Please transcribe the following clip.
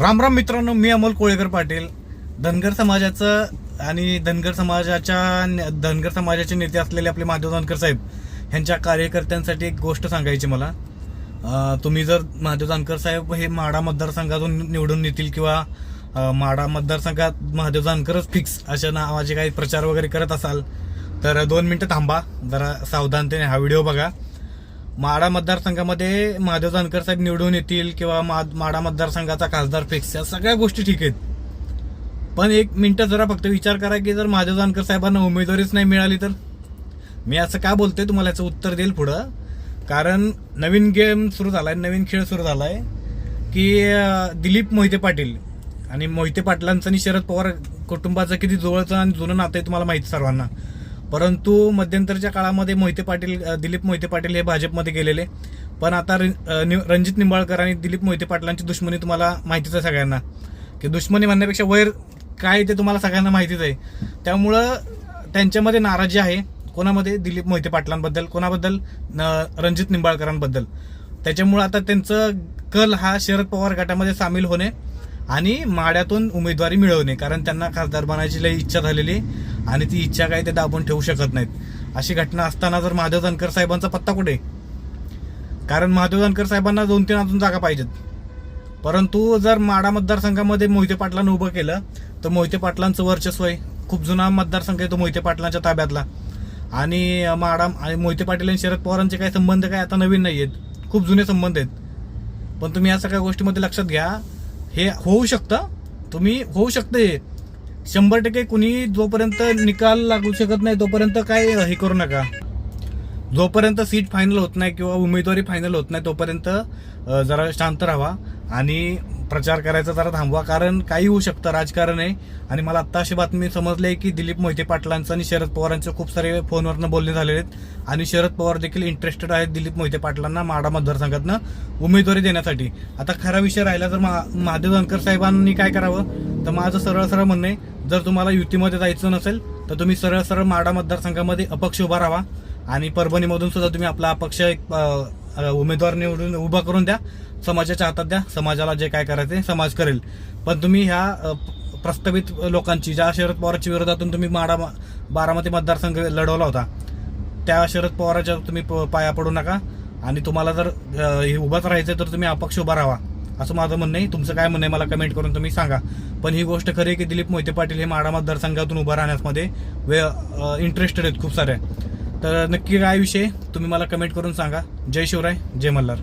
राम राम मित्रांनो मी अमोल कोळेकर पाटील. धनगर समाजाचं आणि धनगर समाजाच्या धनगर समाजाचे नेते असलेले आपले महादेव जानकर साहेब ह्यांच्या कार्यकर्त्यांसाठी एक गोष्ट सांगायची मला. तुम्ही जर महादेव जानकर साहेब हे माडा मतदारसंघातून निवडून येतील किंवा माडा मतदारसंघात महादेव जानकरच फिक्स अशा नावाचे काही प्रचार वगैरे करत असाल तर दोन मिनटं थांबा. जरा सावधानतेने हा व्हिडिओ बघा. माडा मतदारसंघामध्ये महादेव जानकर साहेब निवडून येतील किंवा मा- माडा मतदारसंघाचा खासदार फिक्स या सगळ्या गोष्टी ठीक आहेत. पण एक मिनटं जरा फक्त विचार करा की जर महादेव जानकर साहेबांना उमेदवारीच नाही मिळाली तर? मी असं का बोलतोय? तुम्हाला याचं उत्तर देईल पुढं. कारण नवीन गेम सुरू झाला आहे नवीन खेळ सुरू झाला आहे की दिलीप मोहिते पाटील आणि मोहिते पाटलांचं आणि शरद पवार कुटुंबाचं किती जवळचं आणि जुनं नातं आहे तुम्हाला माहिती सर्वांना. परंतु मध्यंतरच्या काळामध्ये मोहिते पाटील दिलीप मोहिते पाटील हे भाजपमध्ये गेलेले. पण आता नि- रणजित निंबाळकर आणि दिलीप मोहिते पाटलांची दुश्मनी तुम्हाला माहितीच आहे सगळ्यांना. की दुश्मनी म्हणण्यापेक्षा वैर काय ते तुम्हाला सगळ्यांना माहितीच आहे. त्यामुळं त्यांच्यामध्ये नाराजी आहे. कोणामध्ये? दिलीप मोहिते पाटलांबद्दल. कोणाबद्दल? न- रणजित निंबाळकरांबद्दल. त्याच्यामुळं आता त्यांचं कल हा शरद पवार गटामध्ये सामील होणे आणि माड्यातून उमेदवारी मिळवणे कारण त्यांना खासदार बनायची लई इच्छा झालेली आहे. आणि ती इच्छा काही ते दाबून ठेवू शकत नाहीत. अशी घटना असताना जर महादेव जानकर साहेबांचा पत्ता कुठे? कारण महादेव जानकर साहेबांना दोन तीन अजून जागा पाहिजेत. परंतु जर माडा मतदारसंघामध्ये मोहिते पाटलांना उभं केलं तर मोहिते पाटलांचं वर्चस्व आहे. खूप जुना मतदारसंघ आहे तो मोहिते पाटलांच्या ताब्यातला. आणि माडा आणि मोहिते पाटील आणि शरद पवारांचे काही संबंध काय आता नवीन नाही आहेत खूप जुने संबंध आहेत. पण तुम्ही या सगळ्या गोष्टीमध्ये लक्षात घ्या. हे होऊ शकतं. तुम्ही होऊ शकतं हे. शंभर टक्के कुणी जोपर्यंत निकाल लागू शकत नाही तोपर्यंत काय हे करू नका. जोपर्यंत सीट फायनल होत नाही किंवा उमेदवारी फायनल होत नाही तोपर्यंत जरा शांत राहा. आणि प्रचार करायचा जरा थांबवा. कारण काही होऊ शकतं राजकारण आहे. आणि मला आत्ता अशी बातमी समजली आहे की दिलीप मोहिते पाटलांचं आणि शरद पवारांचं खूप सारे फोनवरनं बोलणे झालेले आहेत. आणि शरद पवार देखील इंटरेस्टेड आहेत दिलीप मोहिते पाटलांना माडा मतदारसंघातनं उमेदवारी देण्यासाठी. आता खरा विषय राहिला तर महा महादेव धनकर साहेबांनी काय करावं? तर माझं सरळ सरळ म्हणणं आहे जर तुम्हाला युतीमध्ये जायचं नसेल तर तुम्ही सरळ सरळ माडा मतदारसंघामध्ये अपक्ष उभा राहा. आणि परभणीमधून सुद्धा तुम्ही आपला अपक्ष एक उमेदवार निवडून उभा करून द्या. समाजाच्या हातात द्या. समाजाला जे काय करायचं आहे समाज करेल. पण तुम्ही ह्या प्रस्तावित लोकांची ज्या शरद पवारच्या विरोधातून तुम्ही माडा बारामती मतदारसंघ लढवला होता त्या शरद पवाराच्या तुम्ही प- पाया पडू नका. आणि तुम्हाला जर हे उभाच राहायचं तर तुम्ही अपक्ष उभा राहा. असं माझं म्हणणं आहे. तुमचं काय म्हणणं आहे मला कमेंट करून तुम्ही सांगा. पण ही गोष्ट खरी आहे की दिलीप मोहिते पाटील हे माडा मतदारसंघातून उभा राहण्यामध्ये वे इंटरेस्टेड आहेत खूप साऱ्या. तर नक्की काय विषय? तुम्ही मला कमेंट करून सांगा. जय शिवराय जय मल्हार.